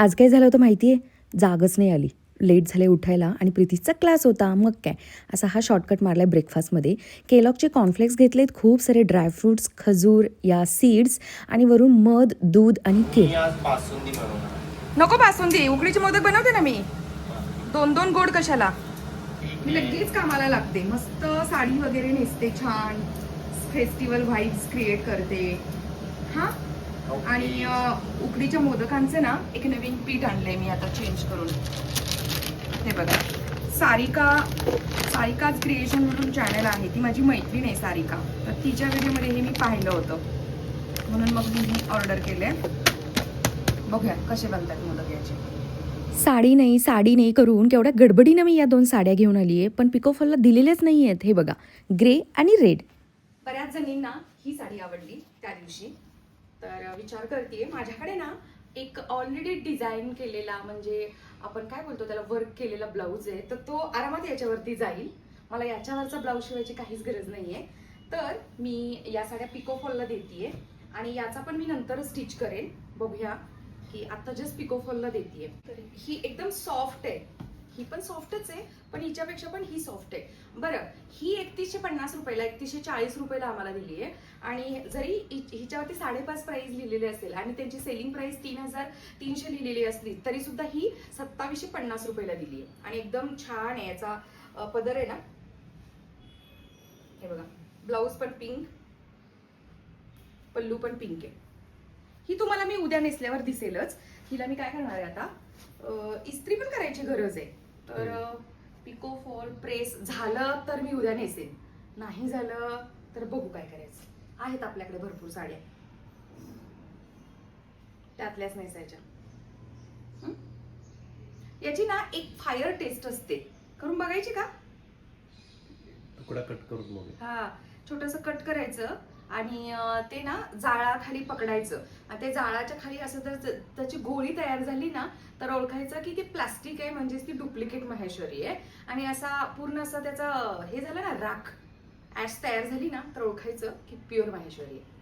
आज काय झालं होतं माहिती आहे जागच नाही आली. लेट झाले उठायला आणि प्रीतीचा क्लास होता. मग काय? असा हा शॉर्टकट मारला आहे ब्रेकफास्टमध्ये केलॉगचे कॉर्नफ्लेक्स घेतलेत खूप सारे ड्रायफ्रूट्स खजूर या सीड्स आणि वरून मध दूध आणि केक मी आज बासुंदी बनवणार नको बासुंदी. उकडीचे मोदक बनवते ना मी. दोन दोन गोड कशाला? मी लगेच कामाला लागते. मस्त साडी वगैरे नेसते छान. फेस्टिवल व्हाईब्स क्रिएट करते. हा? आणि उकडीच्या मोदकांचे ना एक नवीन पीठ आणलंय मी आता चेंज करून. हे बघा. सारिका सारिकाच क्रिएशन म्हणून चॅनल आहे. ती माझी मैत्रीण आहे सारिका. तर तिच्या व्हिडिओमध्ये हे मी पाहिलं होतं. म्हणून मग मी ही ऑर्डर केले बघूया कसे बनतात मोदक याचे. साडी नाही साडी नाही करून. केवढ्या गडबडीनं मी या दोन साड्या घेऊन आली आहे. पण पिकोफॉलला दिलेलेच नाही आहेत हे बघा ग्रे आणि रेड. बऱ्याच जणींना ही साडी आवडली त्या दिवशी. तर विचार करते माझ्याकडे ना एक ऑलरेडी डिझाईन केलेला म्हणजे आपण काय बोलतो त्याला वर्क केलेला ब्लाऊज आहे. तर तो आरामात याच्यावरती जाईल. मला याच्यावरचा ब्लाऊज शिवायची काहीच गरज नाही आहे तर मी या साड्या पिको फॉलला देते आणि याचा पण मी नंतर स्टिच करेन. बघूया की आता जस्ट पिको फॉलला देते तर ही एकदम सॉफ्ट आहे. ही पण सॉफ्टच आहे पण हिच्यापेक्षा पण ही सॉफ्ट आहे. बरं ही एकतीसशे पन्नास रुपयाला एकतीसशे चाळीस रुपयाला आम्हाला दिली आहे. आणि जरी हिच्यावरती साडेपाच प्राईज लिहिलेली असेल आणि त्यांची सेलिंग प्राईस तीन हजार तीनशे लिहिलेली असली तरी सुद्धा ही सत्तावीसशे पन्नास रुपयाला दिली आहे. आणि एकदम छान आहे याचा पदर आहे ना. हे बघा ब्लाऊज पण पिंक पल्लू पण पिंक आहे. ही तुम्हाला मी उद्या नेसल्यावर दिसेलच. हिला मी काय करणार आहे आता? इस्त्री पण करायची गरज आहे. तर पिको फॉल प्रेस झालं तर मी उद्या नेसेन. नाही झालं तर बघू काय करायचं. आहेत आपल्याकडे भरपूर साड्या. त्यातल्याच नेसायच्या? याची ना एक फायर टेस्ट असते. करून बघायची का? तुकडा कट करून हा छोटस कट करायचं. आणि ते ना जाळाखाली पकडायचं. आणि ते जाळाच्या खाली असं जर त्याची गोळी तयार झाली ना तर ओळखायचं की ती प्लास्टिक आहे म्हणजेच ती डुप्लिकेट महेश्वरी आहे. आणि असा पूर्ण असा त्याचा हे झालं ना राख ॲश तयार झाली ना तर ओळखायचं की प्युअर महेश्वरी आहे.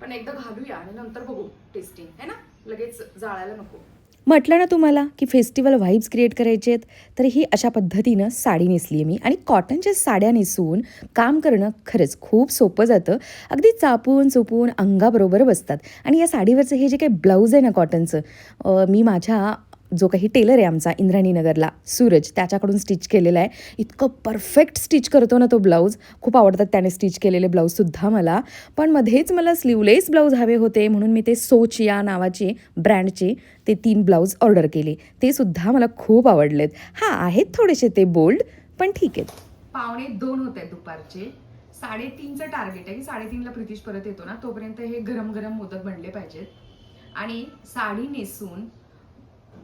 पण एकदा घालूया आणि नंतर बघू टेस्टिंग है ना? लगेच जाळायला नको. म्हटलं ना तुम्हाला की फेस्टिवल व्हाईब्स क्रिएट करायचे आहेत तर ही अशा पद्धतीनं साडी नेसली आहे मी. आणि कॉटनच्या साड्या नेसून काम करणं खरंच खूप सोपं जातं. अगदी चापून चोपून अंगाबरोबर बसतात. आणि या साडीवरचं हे जे काही ब्लाऊज आहे ना कॉटनचं मी माझ्या जो काही टेलर आहे आमचा इंद्राणी नगरला सूरज त्याच्याकडून स्टिच केलेला आहे. इतकं परफेक्ट स्टिच करतो ना तो ब्लाऊज खूप आवडतात त्याने स्टिच केलेले ब्लाऊजसुद्धा मला. पण मध्येच मला स्लीवलेस ब्लाऊज हवे होते म्हणून मी ते सोच या नावाचे ब्रँडचे ते तीन ब्लाऊज ऑर्डर केले. ते सुद्धा मला खूप आवडलेत. हां आहेत थोडेसे ते बोल्ड पण ठीक आहेत. पावणे दोन होत आहेत दुपारचे. साडेतीनचं टार्गेट आहे की साडेतीनला प्रितीश परत येतो ना तोपर्यंत हे गरम गरम मोदक बनले पाहिजेत. आणि साडी नेसून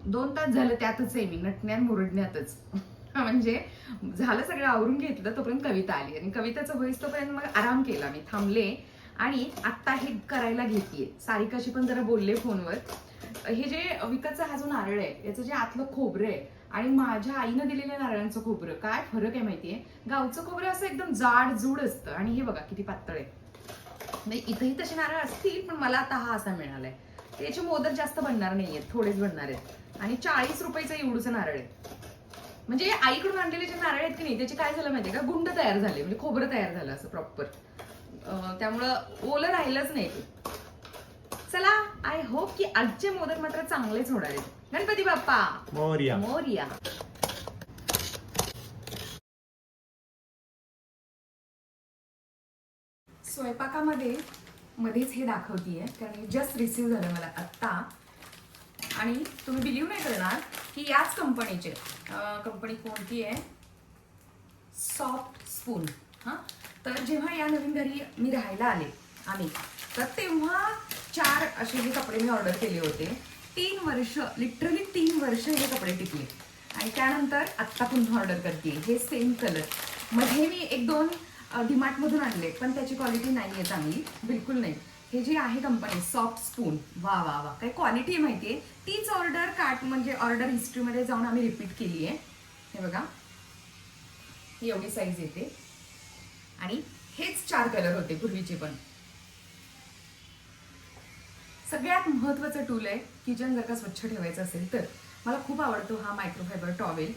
दोन तास झालं त्यातच आहे मी नटण्यात मुरडण्यातच. म्हणजे झालं सगळं आवरून घेतलं तोपर्यंत कविता आली. आणि कविताचं होईस तोपर्यंत मग आराम केला मी थांबले. आणि आत्ता हे करायला घेतीये. सारिकाशी पण जरा बोलले फोनवर. हे जे विकतचा हा जो नारळ आहे याचं जे आतलं खोबरं आहे आणि माझ्या आईनं दिलेल्या नारळांचं खोबरं काय फरक आहे माहितीये? गावचं खोबरं असं एकदम जाड जूड असतं. आणि हे बघा किती पातळ आहे. नाही इथंही तसे नारळ असतील पण मला आता हा असा मिळालाय. त्याचे मोदक जास्त बनणार नाहीयेत थोडेच बनणार आहेत. आणि चाळीस रुपयाचं एवढूचं नारळ आहे. म्हणजे आईकडून आणलेले जे नारळ आहेत की नाही त्याचे काय झालं माहितीये का? गुंड तयार झाले म्हणजे खोबरं तयार झालं असं प्रॉपर त्यामुळं ओलं राहिलंच नाही ते. चला आय होप की आजचे मोदक मात्र चांगलेच होणार आहेत. गणपती बाप्पा! मोर्या. मोर्या. स्वयंपाकामध्ये मध्येच हे दाखवतीये कारण जस्ट रिसीव झालं मला आत्ता. आणि तुम्ही बिलीव नाही करणार की याच कंपनीचे कंपनी कोणती आहे? सॉफ्ट स्पून हां? तर जेव्हा या नवीन घरी मी राहायला आले आम्ही तर तेव्हा चार असे हे कपडे मी ऑर्डर केले होते. तीन वर्ष लिटरली तीन वर्ष हे कपडे टिकले. आणि त्यानंतर आत्ता पुन्हा ऑर्डर करते हे सेम कलरमध्ये मी एक दोन डिमार्टमधून आणले पण त्याची क्वालिटी नाही आहे चांगली. बिलकुल नाही. हे जे आहे कंपनी सॉफ्ट स्पून वा वा वा. काही क्वालिटी माहिती आहे तीच ऑर्डर कार्ट म्हणजे ऑर्डर हिस्ट्रीमध्ये जाऊन आम्ही रिपीट केली आहे. हे बघा. ही एवढी साईज येते. आणि हेच चार कलर होते पूर्वीचे पण. सगळ्यात महत्वाचं टूल आहे किचन जर का स्वच्छ ठेवायचं असेल तर. मला खूप आवडतो हा मायक्रोफायबर टॉवेल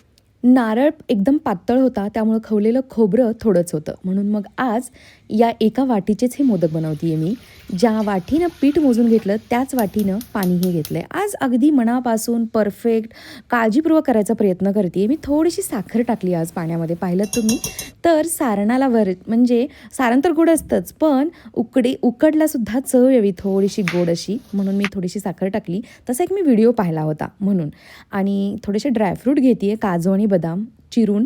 नारळ एकदम पातळ होता त्यामुळं खवलेलं खोबरं थोडंच होतं. म्हणून मग आज या एका वाटीचेच हे मोदक बनवते मी. ज्या वाटीनं पीठ मोजून घेतलं त्याच वाटीनं पाणीही घेतलं आहे आज अगदी मनापासून परफेक्ट काळजीपूर्वक करायचा प्रयत्न करते मी थोडीशी साखर टाकली आज पाण्यामध्ये. पाहिलं तुम्ही? तर सारणाला वर म्हणजे सारण तर गोड असतंच पण उकडे उकडलासुद्धा चव यावी थोडीशी गोड अशी. म्हणून मी थोडीशी साखर टाकली. तसा एक मी व्हिडिओ पाहिला होता म्हणून. आणि थोडेसे ड्रायफ्रूट घेते काजू आणि बदाम चिरून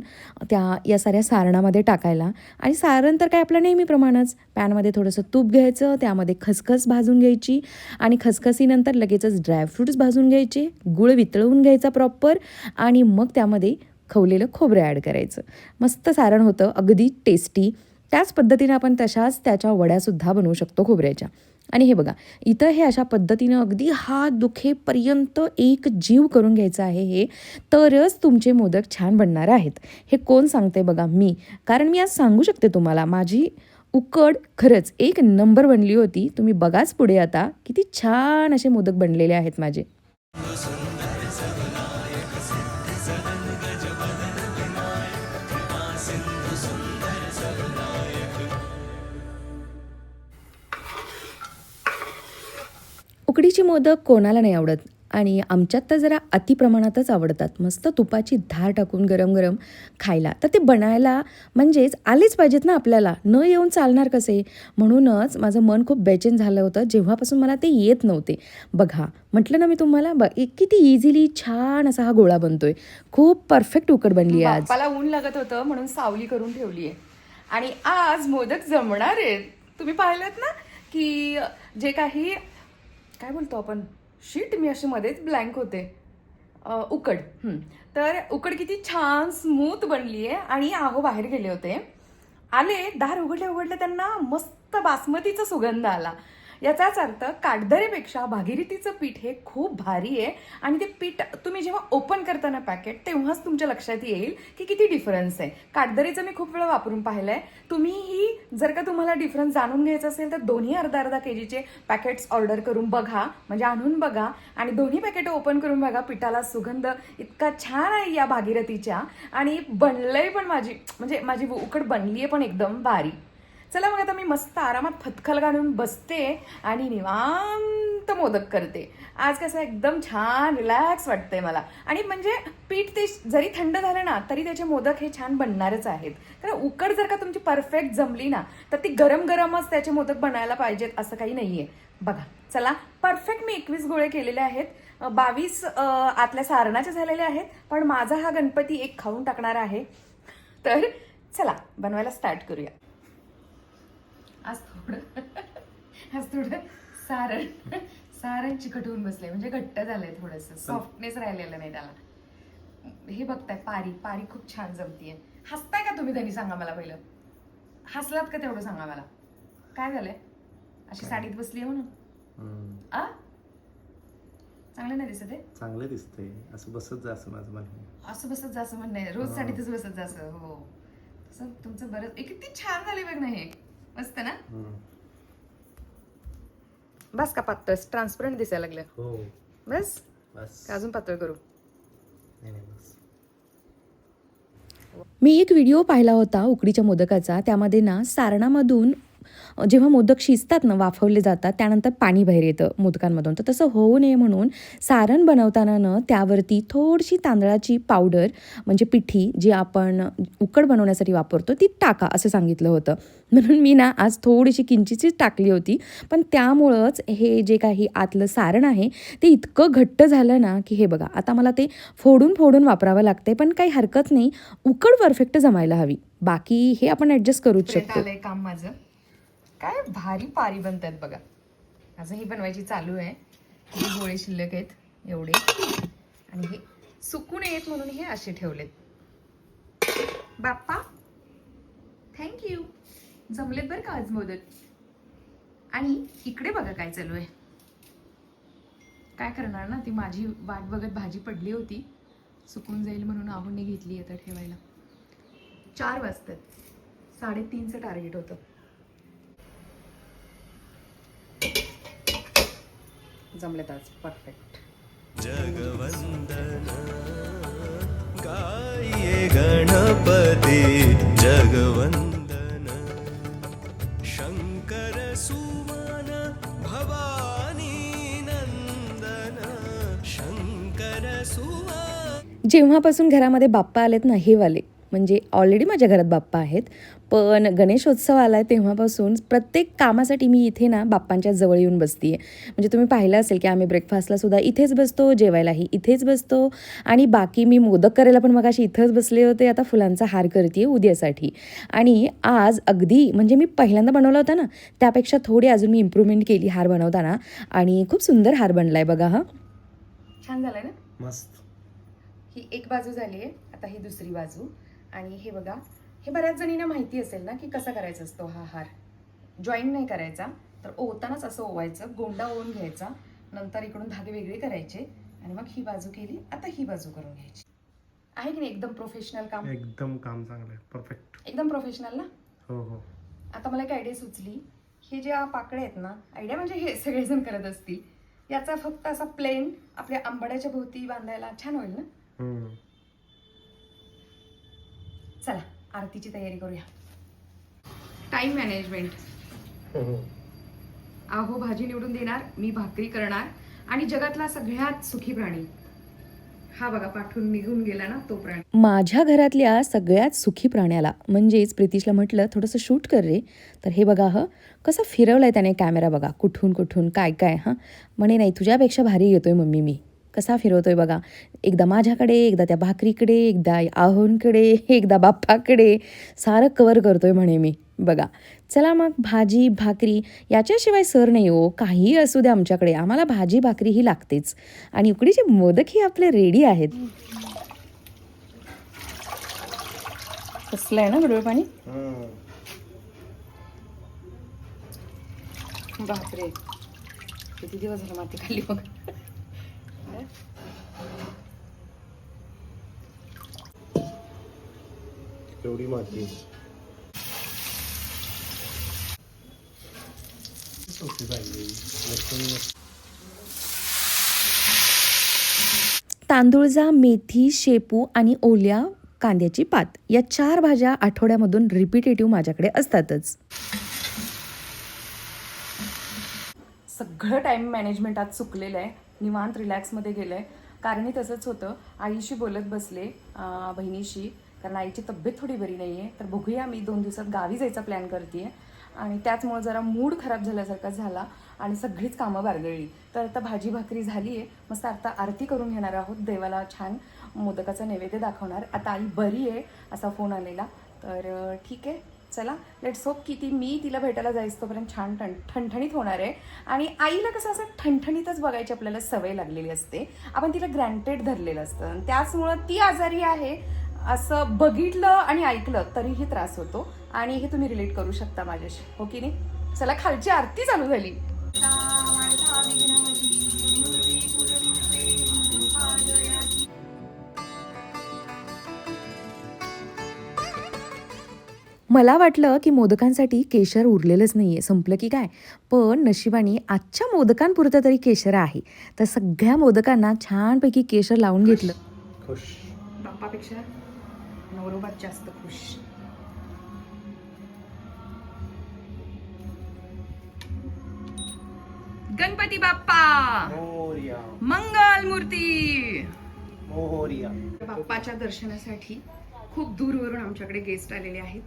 त्या या साऱ्या सारणामध्ये टाकायला. आणि सारण तर काय आपलं नेहमीप्रमाणेच. पॅनमध्ये थोडंसं तूप घ्यायचं त्यामध्ये खसखस भाजून घ्यायची आणि खसखसीनंतर लगेचच ड्रायफ्रूट्स भाजून घ्यायचे गुळ वितळवून घ्यायचा प्रॉपर आणि मग त्यामध्ये खवलेलं खोबरं ॲड करायचं. मस्त सारण होतं अगदी टेस्टी. त्याच पद्धतीने आपण तशाच त्याच्या वड्यासुद्धा बनवू शकतो खोबऱ्याच्या. आणि हे बघा इथं हे अशा पद्धतीनं अगदी हात दुखेपर्यंत एक जीव करून घ्यायचं आहे हे तरच तुमचे मोदक छान बनणार आहेत. हे कोण सांगते बघा? मी. कारण मी आज सांगू शकते तुम्हाला माझी उकड खरंच एक नंबर बनली होती. तुम्ही बघाच पुढे आता किती छान असे मोदक बनलेले आहेत माझे. उकडीची मोदक कोणाला नाही आवडत आणि आमच्यात तर जरा अतिप्रमाणातच आवडतात. मस्त तुपाची धार टाकून गरम गरम खायला. तर ते बनायला म्हणजेच आलेच पाहिजेत ना आपल्याला. न येऊन चालणार कसे? म्हणूनच माझं मन खूप बेचैन झालं होतं. जेव्हापासून मला ते येत नव्हते. बघा म्हटलं ना मी तुम्हाला ब एक किती इझिली छान असा हा गोळा बनतोय. खूप परफेक्ट उकड बनली आहे आज. मला ऊन लागत होतं म्हणून सावली करून ठेवली आहे. आणि आज मोदक जमणार आहेत. तुम्ही पाहिलं ना की जे काही काय बोलतो आपण? शीट मी अशी मध्येच ब्लँक होते. उकड. तर उकड किती छान स्मूथ बनली आहे आणि आहो बाहेर गेले होते. आले दार उघडले उघडले त्यांना मस्त बासमतीचा सुगंध आला. याचाच अर्थ काटदरेपेक्षा भागीरथीचं पीठ हे खूप भारी आहे. आणि ते पीठ तुम्ही जेव्हा ओपन करताना पॅकेट तेव्हाच तुमच्या लक्षात येईल की किती डिफरन्स आहे. काटदरीचं मी खूप वेळा वापरून पाहिलंय. तुम्हीही जर का तुम्हाला डिफरन्स जाणून घ्यायचं असेल तर दोन्ही अर्धा अर्धा के जीचे पॅकेट्स ऑर्डर करून बघा. म्हणजे आणून बघा. आणि दोन्ही पॅकेट ओपन करून बघा. पिठाला सुगंध इतका छान आहे या भागीरथीच्या. आणि बनलंय पण माझी म्हणजे माझी उकड बनली आहे पण एकदम भारी. चला मग आता मी मस्त आरामात फतखल घालून बसते आणि निवांत मोदक करते. आज कसं एकदम छान रिलॅक्स वाटतंय मला. आणि म्हणजे पीठ ते जरी थंड झालं ना तरी त्याचे मोदक हे छान बनणारच आहेत. कारण उकड जर का तुमची परफेक्ट जमली ना तर ती गरम गरमच त्याचे मोदक बनायला पाहिजेत असं काही नाहीये. बघा चला परफेक्ट मी एकवीस गोळे केलेले आहेत. बावीस आतल्या सारणाचे झालेले आहेत. पण माझा हा गणपती एक खाऊन टाकणार आहे. तर चला बनवायला स्टार्ट करूया. आज थोडं. आज थोडं सारण सारण चिकट होऊन बसलंय. म्हणजे घट्ट झालंय थोडस. सॉफ्टनेस राहिलेलं नाही त्याला. हे बघताय पारी. पारी खूप छान जमतीये. हसताय का तुम्ही त्यांनी सांगा मला पहिलं? हसलात का तेवढं सांगा मला? काय झालंय? अशी साडीत बसली म्हणून. हम्म. आ? चांगलं नाही दिसत आहे? चांगलं दिसतंय. असं बसत जा असं माझं म्हणणं असं बसत जा असं म्हणणं रोज हा. साडीतच बसत जा असं. हो. तसं तुमचं बरं. किती छान झाले बघ ना हे. मस्त ना. बस का पातळ ट्रान्सपरंट दिसायला लागलं. हो. बस? बस. का अजून पातळ करू? नाही नाही बस. मी एक व्हिडिओ पाहिला होता उकडीच्या मोदकाचा त्यामध्ये ना सारणामधून जेव्हा मोदक शिजतात ना वाफवले जातात त्यानंतर पाणी बाहेर येतं मोदकांमधून. तर तसं होऊ नये म्हणून सारण बनवताना न त्यावरती थोडीशी तांदळाची पावडर म्हणजे पिठी जी आपण उकड बनवण्यासाठी वापरतो ती टाका असं सांगितलं होतं. म्हणून मी ना आज थोडीशी किंचितच टाकली होती. पण त्यामुळंच हे जे काही आतलं सारण आहे ते इतकं घट्ट झालं ना की हे बघा आता मला ते फोडून फोडून वापरावं लागतंय पण काही हरकत नाही. उकड परफेक्ट जमायला हवी. बाकी हे आपण ॲडजस्ट करूच शकतो. काम माझं. काय भारी पारी बनतात बघा. अजूनही बनवायची चालू आहे. हे गोळे शिल्लक आहेत एवढे. आणि हे सुकून येत म्हणून हे असे ठेवलेत. बाप्पा थँक्यू जमलेत बरं का आज मोदक? आणि इकडे बघा काय चालू आहे. काय करणार ना ती माझी वाट बघत भाजी पडली होती. सुकून जाईल म्हणून आहुने घेतली आता ठेवायला. चार वाजतात. साडेतीनचं टार्गेट होतं. जमलेत आज. परफेक्ट जगवन्दन गाये गणपति जगवन्दन शङ्कर सुमन भवानी नन्दन शङ्कर सुमन. जेव्हापासून घरामध्ये बाप्पा आलेत ना हे वाले म्हणजे ऑलरेडी माझ्या घरात बाप्पा आहेत. पण गणेशोत्सव आला आहे तेव्हापासून प्रत्येक कामासाठी मी इथे ना बाप्पांच्या जवळ येऊन बसते म्हणजे तुम्ही पाहिलं असेल की आम्ही ब्रेकफास्टला सुद्धा इथेच बसतो जेवायलाही इथेच बसतो. आणि बाकी मी मोदक करायला पण मग अशी इथंच बसले होते. आता फुलांचा हार करते उद्यासाठी. आणि आज अगदी म्हणजे मी पहिल्यांदा बनवला होता ना त्यापेक्षा थोडी अजून मी इम्प्रूव्हमेंट केली हार बनवताना. आणि खूप सुंदर हार बनला आहे बघा हा. छान झालंय ना? मस्त. ही एक बाजू झाली आहे आता ही दुसरी बाजू. आणि हे बघा हे बऱ्याच जणींना माहिती असेल ना की कसा करायचा असतो हा हार. जॉईन नाही करायचा तर ओवतानाच असं ओवायचं गोंडा ओवून घ्यायचा नंतर इकडून धागे वेगळे करायचे आणि मग ही बाजू केली आता ही बाजू करून घ्यायची. आहे की नाही एकदम प्रोफेशनल काम? एकदम काम चांगलं आहे परफेक्ट एकदम प्रोफेशनल ना? हो हो. आता मला एक आयडिया सुचली. हे ज्या पाकळ्या आहेत ना आयडिया म्हणजे हे सगळेजण करत असतील. याचा फक्त असा प्लेन आपल्या आंबाड्याच्या भोवती बांधायला छान होईल ना. चला आरतीची तयारी करूया. टाइम मॅनेजमेंट आहो भाजी निवडून देणार मी भाकरी करणार आणि जगातला सगळ्यात सुखी प्राणी. हा बघा पाठवून निघून गेला ना तो प्राणी. माझ्या घरातल्या सगळ्यात सुखी प्राण्याला म्हणजेच प्रितीशला म्हटलं थोडंसं शूट कर रे. तर हे बघा हं कसं फिरवलाय त्याने कॅमेरा बघा कुठून कुठून काय काय हां. म्हणे नाही तुझ्यापेक्षा भारी येतोय मम्मी मी. कसा फिरवतोय बघा. एकदा माझ्याकडे एकदा त्या भाकरीकडे एकदा आहोंकडे एकदा बाप्पाकडे. सारं कवर करतोय म्हणे मी. बघा. चला मग भाजी भाकरी याच्याशिवाय सर नाही हो. काहीही असू द्या आमच्याकडे. आम्हाला भाजी भाकरी ही लागतेच. आणि उकडीचे मोदक ही आपले रेडी आहेत. कसलं आहे ना गडबड पाणी. बापरे. किती दिवस झाला माती खाल्ली बघ. एवढी माती तांदूळजा मेथी शेपू आणि ओल्या कांद्याची पात. या चार भाज्या आठवड्यामधून रिपिटेटिव्ह माझ्याकडे असतातच. सगळं टाईम मॅनेजमेंट आज चुकलेलं आहे. निवांत रिलॅक्समध्ये गेलं आहे कारणी तसंच होतं आईशी बोलत बसले बहिणीशी. कारण आईची तब्येत थोडी बरी नाही आहे तर बघूया मी दोन दिवसात गावी जायचा प्लॅन करते आणि त्याचमुळे जरा मूड खराब झाल्यासारखा झाला आणि सगळीच कामं बारगळली. तर आता भाजी भाकरी झाली आहे मस्त आता आरती करून घेणार आहोत. देवाला छान मोदकाचा नैवेद्य दाखवणार. आता आई बरी आहे असा फोन आलेला. तर ठीक. आहे चला लेट्स होप की ती मी तिला भेटायला जायच तोपर्यंत छान ठण ठणठणीत होणार आहे. आणि आईला कसं असं ठणठणीतच बघायची आपल्याला सवय लागलेली असते. आपण तिला ग्रँटेड धरलेलं असतं. आणि त्याचमुळं ती आजारी आहे. असं बघितलं आणि ऐकलं तरीही त्रास होतो. आणि हे तुम्ही रिलेट करू शकता माझ्याशी हो की नाही? चला खालची आरती चालू झाली. मला वाटलं की मोदकांसाठी केशर उरलेलंच नाही आहे संपलं की काय? पण नशिबाने आजच्या मोदकांपुरतं तरी केशर आहे. तर सगळ्या मोदकांना छानपैकी केशर लावून घेतलं. खुश. बाप्पापेक्षा? नवरोबात जास्त खुश. गणपती बाप्पा! मोर्या. मंगल मूर्ती! मोर्या. बाप्पाच्या दर्शनासाठी खूप दूरवरून आमच्याकडे गेस्ट आलेले आहेत.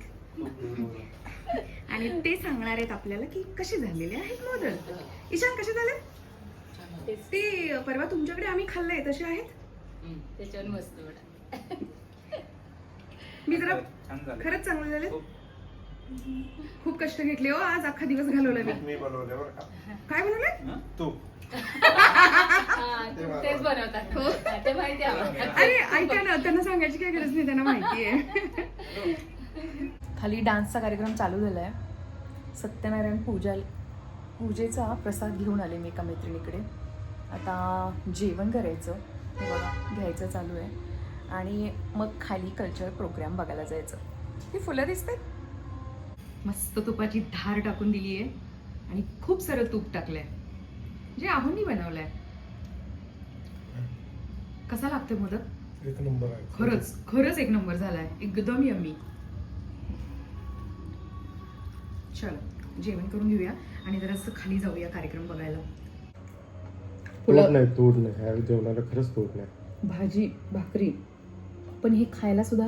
आणि ते सांगणार आहेत आपल्याला की कसे झालेले आहेत मोदक. ईशान कसे झाले? ते परवा तुमच्याकडे आम्ही खाल्लंय तसे आहेत? त्याच्यावर मस्त मी जरा खरंच चांगले झाले खूप कष्ट घेतले हो आज अख्खा दिवस घालवला मी. मी बनवले बरं का? काय बनवलं? तू. तेच बनवतात. हो. ते माहिती आहे आम्हाला. अरे ऐका ना त्यांना सांगायची काय गरज नाही त्यांना माहिती आहे. खाली डान्सचा कार्यक्रम चालू झालाय. सत्यनारायण पूजा पूजेचा प्रसाद घेऊन आले मी एका मैत्रिणीकडे. आता जेवण करायचं हे बघा घ्यायचं चालू आहे. आणि मग खाली कल्चर प्रोग्राम बघायला जायचं. ही फुलं दिसतात. मस्त तुपाची धार टाकून दिली आहे. आणि खूप सारं तूप टाकलंय. जे आहोंनी बनवलाय. कसा लागतोय मोदक? एक नंबर आहे. खरंच खरंच एक नंबर झालाय. एकदम यम्मी. चल जेवण करून घेऊया आणि जरासं खाली जाऊया कार्यक्रम बघायला. तोड नाही तोड नाही. जेवणाला खरंच तोड नाही. भाजी भाकरी. पण हे खायला सुद्धा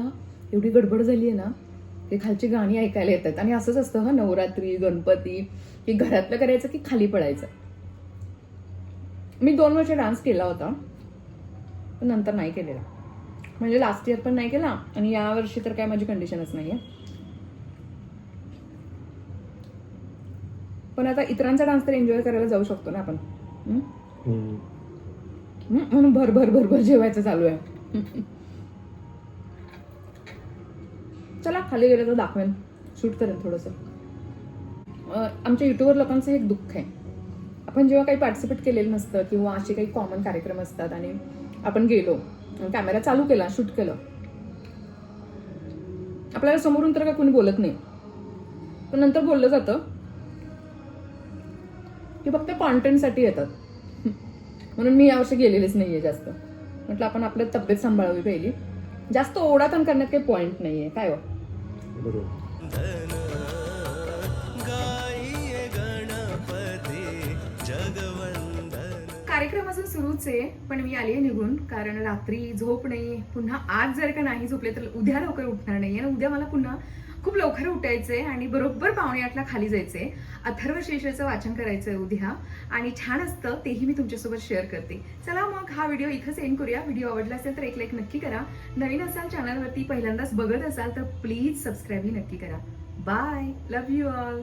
एवढी गडबड झाली आहे ना ते खालची गाणी ऐकायला येतात. आणि असंच असतं हा नवरात्री गणपती की घरातलं करायचं की खाली पडायचं. मी दोन वर्ष डान्स केला होता पण नंतर नाही केलेला. म्हणजे लास्ट इयर पण नाही केला आणि या वर्षी तर काय माझी कंडिशनच नाहीये. पण आता इतरांचा डान्स तर एन्जॉय करायला जाऊ शकतो ना आपण. म्हणून भर भर भर भर जेवायचं चालू आहे. चला खाली गेलं तर दाखवेन. शूट करेन थोडंसं. आमच्या युट्यूबवर लोकांचं एक दुःख आहे. आपण जेव्हा काही पार्टिसिपेट केलेलं नसतं किंवा असे काही कॉमन कार्यक्रम असतात आणि आपण गेलो कॅमेरा चालू केला शूट केलं. आपल्याला समोरून तर काय कोणी बोलत नाही? पण नंतर बोललं जातं. की फक्त कॉन्टेंटसाठी येतात. म्हणून मी यावर्षी गेलेलेच नाहीये जास्त. म्हटलं आपण आपल्या तब्येत सांभाळावी पहिली. जास्त ओढाताण करण्यात काही पॉइंट नाहीये. काय हो? कार्यक्रम अजून सुरूच आहे पण मी आली आहे निघून कारण रात्री झोप नाही पुन्हा आज जर का नाही झोपले तर उद्या लवकर उठणार नाही. आणि उद्या मला पुन्हा खूप लवकर उठायचंय आणि बरोबर पावणे आठला खाली जायचंय अथर्व शेषाचं वाचन करायचंय उद्या आणि छान असतं तेही मी तुमच्यासोबत शेअर करते. चला मग हा व्हिडिओ इथंच एंड करूया. व्हिडिओ आवडला असेल तर एक लाईक नक्की करा. नवीन असाल चॅनलवरती पहिल्यांदाच बघत असाल तर प्लीज सबस्क्राईबही नक्की करा. Bye love you all